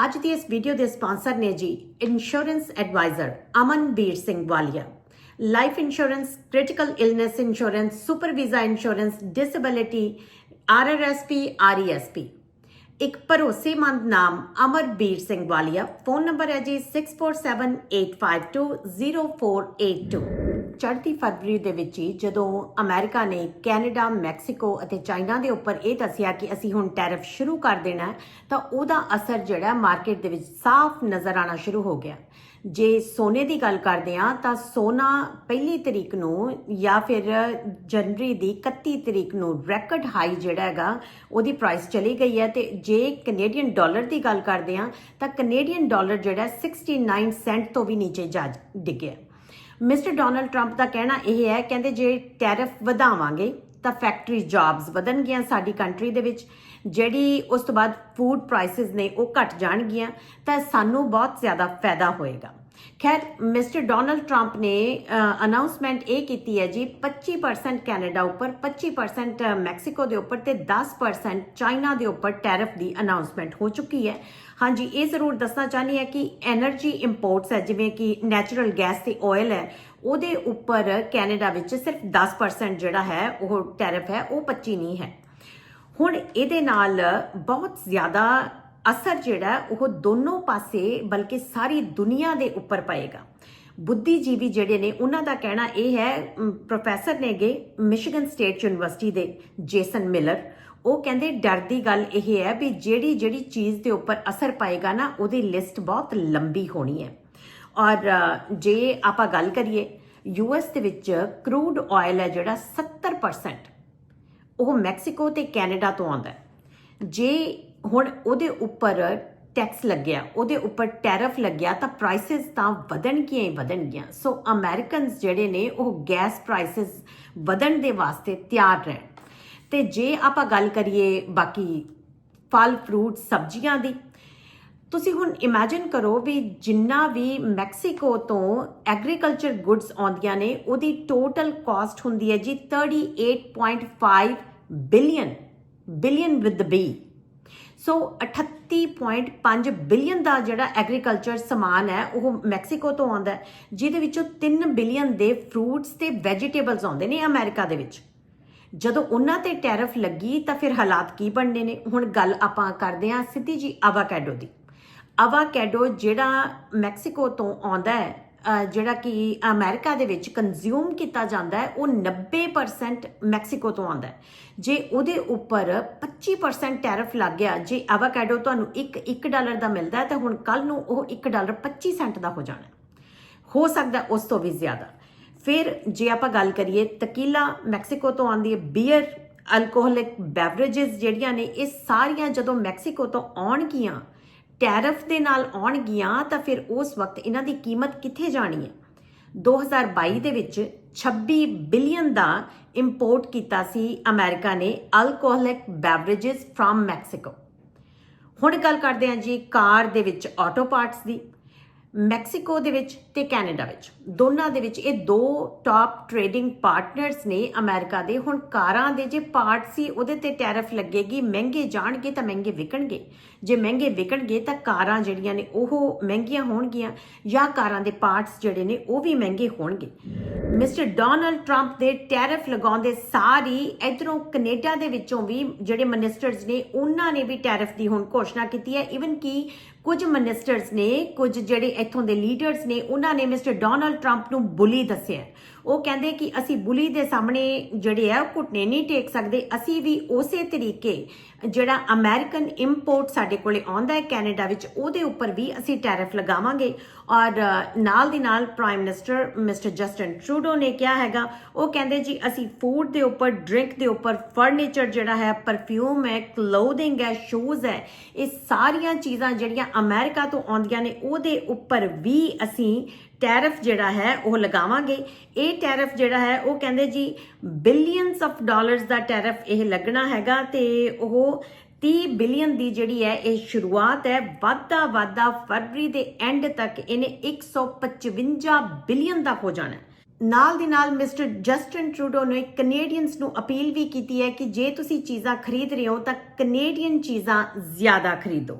ਅੱਜ ਦੀ ਇਸ ਵੀਡੀਓ ਦੇ ਸਪਾਂਸਰ ਨੇ ਜੀ insurance adviser Amanbir Singh Walia life insurance critical illness insurance super visa insurance disability RRSP RESP ਇੱਕ ਭਰੋਸੇਮੰਦ ਨਾਮ ਅਮਰਬੀਰ ਸਿੰਘ ਵਾਲੀਆ ਫੋਨ ਨੰਬਰ ਹੈ ਜੀ 6478520482 ਚੜ੍ਹਦੀ ਫਰਵਰੀ ਦੇ ਵਿੱਚ ਹੀ ਜਦੋਂ ਅਮਰੀਕਾ ਨੇ ਕੈਨੇਡਾ, ਮੈਕਸੀਕੋ ਅਤੇ ਚਾਈਨਾ ਦੇ ਉੱਪਰ ਇਹ ਦੱਸਿਆ ਕਿ ਅਸੀਂ ਹੁਣ ਟੈਰਿਫ ਸ਼ੁਰੂ ਕਰ ਦੇਣਾ ਤਾਂ ਉਹਦਾ ਅਸਰ ਜਿਹੜਾ ਮਾਰਕੀਟ ਦੇ ਵਿੱਚ ਸਾਫ਼ ਨਜ਼ਰ ਆਣਾ ਸ਼ੁਰੂ ਹੋ ਗਿਆ। ਜੇ ਸੋਨੇ ਦੀ ਗੱਲ ਕਰਦੇ ਆ ਤਾਂ ਸੋਨਾ ਪਹਿਲੀ ਤਰੀਕ ਨੂੰ ਜਾਂ ਫਿਰ ਜਨਵਰੀ ਦੀ 31 ਤਰੀਕ ਨੂੰ ਰੈਕੋਰਡ ਹਾਈ ਜਿਹੜਾ ਹੈਗਾ, ਉਹਦੀ ਪ੍ਰਾਈਸ ਚਲੀ ਗਈ ਹੈ। ਤੇ ਜੇ ਕੈਨੇਡੀਅਨ ਡਾਲਰ ਦੀ ਗੱਲ ਕਰਦੇ ਆ ਤਾਂ ਕੈਨੇਡੀਅਨ ਡਾਲਰ ਜਿਹੜਾ 69 ਸੈਂਟ ਤੋਂ ਵੀ ਨੀਚੇ ਜਾ ਡਿੱਗਿਆ। ਮਿਸਟਰ ਡੋਨਲਡ ਟਰੰਪ ਦਾ ਕਹਿਣਾ ਇਹ ਹੈ, ਕਹਿੰਦੇ ਜੇ ਟੈਰਿਫ ਵਧਾਵਾਂਗੇ, ਤਾਂ ਫੈਕਟਰੀ ਜੌਬਸ ਵਧਣਗੀਆਂ ਸਾਡੀ ਕੰਟਰੀ ਦੇ ਵਿੱਚ। ਜਿਹੜੀ ਉਸ ਤੋਂ ਬਾਅਦ ਫੂਡ ਪ੍ਰਾਈਸਸ ਨੇ ਉਹ ਘਟ ਜਾਣਗੀਆਂ, ਤਾਂ ਸਾਨੂੰ ਬਹੁਤ ਜ਼ਿਆਦਾ ਫਾਇਦਾ ਹੋਏਗਾ। ਖੈਰ, ਮਿਸਟਰ ਡੋਨਲਡ ਟਰੰਪ ਨੇ ਅਨਾਉਂਸਮੈਂਟ ਇਹ ਕੀਤੀ ਹੈ ਜੀ 25% ਕੈਨੇਡਾ ਉੱਪਰ 25% ਮੈਕਸੀਕੋ ਦੇ ਉੱਪਰ ਤੇ 10% ਚਾਈਨਾ ਦੇ ਉੱਪਰ ਟੈਰਫ ਦੀ ਅਨਾਉਂਸਮੈਂਟ ਹੋ ਚੁੱਕੀ ਹੈ। ਹਾਂਜੀ, ਇਹ ਜ਼ਰੂਰ ਦੱਸਣਾ ਚਾਹਨੀ ਹੈ ਕਿ એનર્ਜੀ ਇੰਪੋਰਟਸ ਹੈ, ਜਿਵੇਂ ਕਿ ਨੈਚੁਰਲ ਗੈਸ ਤੇ ਆਇਲ ਹੈ, ਉਹਦੇ ਉੱਪਰ ਕੈਨੇਡਾ ਵਿੱਚ ਸਿਰਫ 10% ਜਿਹੜਾ ਹੈ, ਉਹ ਟੈਰਫ ਹੈ, ਉਹ 25 ਨਹੀਂ ਹੈ। ਹੁਣ ਇਹਦੇ ਨਾਲ ਬਹੁਤ ਜ਼ਿਆਦਾ ਅਸਰ ਜਿਹੜਾ ਉਹ ਦੋਨੋਂ ਪਾਸੇ ਬਲਕਿ ਸਾਰੀ ਦੁਨੀਆ ਦੇ ਉੱਪਰ ਪਏਗਾ। ਬੁੱਧੀਜੀਵੀ ਜਿਹੜੇ ਨੇ, ਉਹਨਾਂ ਦਾ ਕਹਿਣਾ ਇਹ ਹੈ ਪ੍ਰੋਫੈਸਰ ਨੇਗੇ ਮਿਸ਼ੀਗਨ ਸਟੇਟ ਯੂਨੀਵਰਸਿਟੀ ਦੇ ਜੇਸਨ ਮਿਲਰ। ਉਹ ਕਹਿੰਦੇ, ਡਰ ਦੀ ਗੱਲ ਇਹ ਹੈ ਵੀ ਜਿਹੜੀ ਜਿਹੜੀ ਚੀਜ਼ ਦੇ ਉੱਪਰ ਅਸਰ ਪਾਏਗਾ ਨਾ, ਉਹਦੀ ਲਿਸਟ ਬਹੁਤ ਲੰਬੀ ਹੋਣੀ ਹੈ। ਔਰ ਜੇ ਆਪਾਂ ਗੱਲ ਕਰੀਏ ਯੂਐਸ ਦੇ ਵਿੱਚ ਕਰੂਡ ਆਇਲ ਹੈ ਜਿਹੜਾ 70% ਉਹ ਮੈਕਸੀਕੋ ਤੇ ਕੈਨੇਡਾ ਤੋਂ ਆਉਂਦਾ ਜੇ ਹੁਣ ਉਹਦੇ ਉੱਪਰ ਟੈਕਸ ਲੱਗਿਆ, ਉਹਦੇ ਉੱਪਰ ਟੈਰਫ ਲੱਗਿਆ, ਤਾਂ ਪ੍ਰਾਈਸਸ ਤਾਂ ਵਧਣਗੀਆਂ ਹੀ ਵਧਣਗੀਆਂ। ਸੋ ਅਮਰੀਕਨਸ ਜਿਹੜੇ ਨੇ, ਉਹ ਗੈਸ ਪ੍ਰਾਈਸਸ ਵਧਣ ਦੇ ਵਾਸਤੇ ਤਿਆਰ ਰਹਿਣ। ਤੇ ਜੇ ਆਪਾਂ ਗੱਲ ਕਰੀਏ ਬਾਕੀ ਫਲ ਫਰੂਟ ਸਬਜ਼ੀਆਂ ਦੀ, ਤੁਸੀਂ ਹੁਣ ਇਮੇਜਿਨ ਕਰੋ ਵੀ ਜਿੰਨਾ ਵੀ ਮੈਕਸੀਕੋ ਤੋਂ ਐਗਰੀਕਲਚਰ ਗੁੱਡਸ ਆਉਂਦੀਆਂ ਨੇ, ਉਹਦੀ ਟੋਟਲ ਕਾਸਟ ਹੁੰਦੀ ਹੈ ਜੀ 38.5 billion billion with B so 38.5 billion ਦਾ ਜਿਹੜਾ ਐਗਰੀਕਲਚਰ ਸਮਾਨ ਹੈ, ਉਹ ਮੈਕਸੀਕੋ ਤੋਂ ਆਉਂਦਾ ਹੈ, ਜਿਹਦੇ ਵਿੱਚੋਂ 3 ਬਿਲੀਅਨ ਦੇ ਫਰੂਟਸ ਤੇ ਵੈਜੀਟੇਬਲਸ ਆਉਂਦੇ ਨੇ ਅਮਰੀਕਾ ਦੇ ਵਿੱਚ। ਜਦੋਂ ਉਹਨਾਂ ਤੇ ਟੈਰਿਫ ਲੱਗੀ, ਤਾਂ ਫਿਰ ਹਾਲਾਤ ਕੀ ਬਣਨੇ ਨੇ? ਹੁਣ ਗੱਲ ਆਪਾਂ ਕਰਦੇ ਹਾਂ ਸਿੱਧੀ ਜੀ ਆਵਾਕੈਡੋ ਦੀ। ਆਵਾਕੈਡੋ ਜਿਹੜਾ ਮੈਕਸੀਕੋ ਤੋਂ ਆਉਂਦਾ ਹੈ ਜਿਹੜਾ ਕਿ ਅਮਰੀਕਾ ਦੇ ਵਿੱਚ ਕੰਜ਼ਿਊਮ ਕੀਤਾ ਜਾਂਦਾ ਹੈ, ਉਹ 90% ਮੈਕਸੀਕੋ ਤੋਂ ਆਉਂਦਾ ਹੈ। ਜੇ ਉਹਦੇ ਉੱਪਰ 25% ਟੈਰਿਫ ਲੱਗ ਗਿਆ, ਜੇ ਆਵਾਕੈਡੋ ਤੁਹਾਨੂੰ 1 1 ਡਾਲਰ ਦਾ ਮਿਲਦਾ ਹੈ, ਤਾਂ ਹੁਣ ਕੱਲ ਨੂੰ ਉਹ 1 ਡਾਲਰ 25 ਸੈਂਟ ਦਾ ਹੋ ਜਾਣਾ ਹੋ। ਸਕਦਾ ਉਸ ਤੋਂ ਵੀ ਜ਼ਿਆਦਾ। ਫਿਰ ਜੇ ਆਪਾਂ ਗੱਲ ਕਰੀਏ ਤਕੀਲਾ ਮੈਕਸੀਕੋ ਤੋਂ ਆਉਂਦੀ ਹੈ ਬੀਅਰ ਅਲਕੋਹਲਿਕ ਬੈਵਰੇजेस ਜਿਹੜੀਆਂ ਨੇ, ਇਹ ਸਾਰੀਆਂ ਜਦੋਂ ਮੈਕਸੀਕੋ ਤੋਂ ਆਉਣਗੀਆਂ ਟੈਰਫ ਦੇ ਨਾਲ ਆਉਣਗੀਆਂ ਤਾਂ ਫਿਰ ਉਸ ਵਕਤ ਇਹਨਾਂ ਦੀ ਕੀਮਤ ਕਿੱਥੇ ਜਾਣੀ ਹੈ? 2022 ਦੇ ਵਿੱਚ 26 ਬਿਲੀਅਨ ਦਾ ਇੰਪੋਰਟ ਕੀਤਾ ਸੀ ਅਮਰੀਕਾ ਨੇ ਅਲਕੋਹਲਿਕ ਬੈਵਰੇजेस ਫਰਮ ਮੈਕਸੀਕੋ। ਹੁਣ ਗੱਲ ਕਰਦੇ ਹਾਂ ਜੀ ਕਾਰ ਦੇ ਵਿੱਚ ਆਟੋ ਪਾਰਟਸ ਦੀ। ਮੈਕਸੀਕੋ ਦੇ ਵਿੱਚ ਤੇ ਕੈਨੇਡਾ ਵਿੱਚ। ਦੋਨਾਂ ਦੇ ਵਿੱਚ ਇਹ ਦੋ ਟਾਪ ਟ੍ਰੇਡਿੰਗ ਪਾਰਟਨਰਸ ਨੇ ਅਮਰੀਕਾ ਦੇ। ਹੁਣ ਕਾਰਾਂ ਦੇ ਜੇ ਪਾਰਟ ਸੀ, ਉਹਦੇ ਤੇ ਟੈਰਿਫ ਲੱਗੇਗੀ। ਮਹਿੰਗੇ ਜਾਣਗੇ ਤਾਂ ਮਹਿੰਗੇ ਵਿਕਣਗੇ। ਜੇ ਮਹਿੰਗੇ ਵਿਕਣਗੇ ਤਾਂ ਕਾਰਾਂ ਜਿਹੜੀਆਂ ਨੇ, ਉਹ ਮਹਿੰਗੀਆਂ ਹੋਣਗੀਆਂ। ਜਾਂ ਕਾਰਾਂ ਦੇ ਪਾਰਟਸ ਜਿਹੜੇ ਨੇ, ਉਹ ਵੀ ਮਹਿੰਗੇ ਹੋਣਗੇ। ਮਿਸਟਰ ਡੋਨਲਡ ਟਰੰਪ ਦੇ ਟੈਰਿਫ ਲਗਾਉਂਦੇ ਸਾਰੀ ਇਧਰੋਂ ਕੈਨੇਡਾ ਦੇ ਵਿੱਚੋਂ ਵੀ ਜਿਹੜੇ ਮਿਨਿਸਟਰਸ ਨੇ, ਉਹਨਾਂ ਨੇ ਵੀ ਟੈਰਿਫ ਦੀ ਹੁਣ ਘੋਸ਼ਣਾ ਕੀਤੀ ਹੈ। ਇਵਨ ਕਿ ਕੁਝ ਮਿਨਿਸਟਰਸ ਨੇ, ਕੁਝ ਜਿਹੜੇ ਇੱਥੋਂ ਦੇ ਲੀਡਰਸ ਨੇ, ਉਹਨਾਂ ਨੇ ਮਿਸਟਰ ਡੋਨਲਡ ਟਰੰਪ ਨੂੰ ਬੁਲੀ ਦੱਸਿਆ ਉਹ ਕਹਿੰਦੇ ਕਿ ਅਸੀਂ ਬੁਲੀ ਦੇ ਸਾਹਮਣੇ ਜਿਹੜੇ ਆ, ਉਹ ਘੁਟਨੇ ਨਹੀਂ ਟੇਕ ਸਕਦੇ। ਅਸੀਂ ਵੀ ਉਸੇ ਤਰੀਕੇ ਜਿਹੜਾ ਅਮਰੀਕਨ ਇੰਪੋਰਟ ਸਾਡੇ ਕੋਲੇ ਆਉਂਦਾ ਹੈ ਕੈਨੇਡਾ ਵਿੱਚ, ਉਹਦੇ ਉੱਪਰ ਵੀ ਅਸੀਂ ਟੈਰਿਫ ਲਗਾਵਾਂਗੇ। ਔਰ ਨਾਲ ਦੀ ਨਾਲ prime minister mister Justin Trudeau ਨੇ ਕਿਹਾ ਹੈਗਾ, ਉਹ ਕਹਿੰਦੇ ਜੀ, ਅਸੀਂ ਫੂਡ ਦੇ ਉੱਪਰ ਡਰਿੰਕ ਦੇ ਉੱਪਰ ਫਰਨੀਚਰ ਜਿਹੜਾ ਹੈ ਪਰਫਿਊਮ ਹੈ ਕਲੋਥਿੰਗ ਹੈ ਸ਼ੂਜ਼ ਹੈ, ਇਹ ਸਾਰੀਆਂ ਚੀਜ਼ਾਂ ਜਿਹੜੀਆਂ ਅਮਰੀਕਾ ਤੋਂ ਆਉਂਦੀਆਂ ਨੇ, ਉਹਦੇ ਉੱਪਰ ਵੀ ਅਸੀਂ ਟੈਰਿਫ ਜਿਹੜਾ ਹੈ ਉਹ ਲਗਾਵਾਂਗੇ। ਇਹ ਟੈਰਿਫ ਜਿਹੜਾ ਹੈ ਉਹ ਕਹਿੰਦੇ ਜੀ ਬਿਲੀਅਨਸ ਆਫ ਡਾਲਰਸ ਦਾ ਟੈਰਿਫ ਇਹ ਲੱਗਣਾ ਹੈਗਾ ਤੇ ਉਹ 30 ਬਿਲੀਅਨ ਦੀ ਜਿਹੜੀ ਹੈ ਇਹ ਸ਼ੁਰੂਆਤ ਹੈ। ਵਾਧਾ ਵਾਧਾ ਫਰਵਰੀ ਦੇ ਐਂਡ ਤੱਕ ਇਹਨੇ 155 ਬਿਲੀਅਨ ਦਾ ਹੋ ਜਾਣਾ ਨਾਲ ਦੀ ਨਾਲ ਮਿਸਟਰ ਜਸਟਨ ਟਰੂਡੋ ਨੇ ਕੈਨੇਡੀਅਨਸ ਨੂੰ ਅਪੀਲ ਵੀ ਕੀਤੀ ਹੈ ਕਿ ਜੇ ਤੁਸੀਂ ਚੀਜ਼ਾਂ ਖਰੀਦ ਰਹੇ ਹੋ ਤਾਂ ਕੈਨੇਡੀਅਨ ਚੀਜ਼ਾਂ ਜ਼ਿਆਦਾ ਖਰੀਦੋ।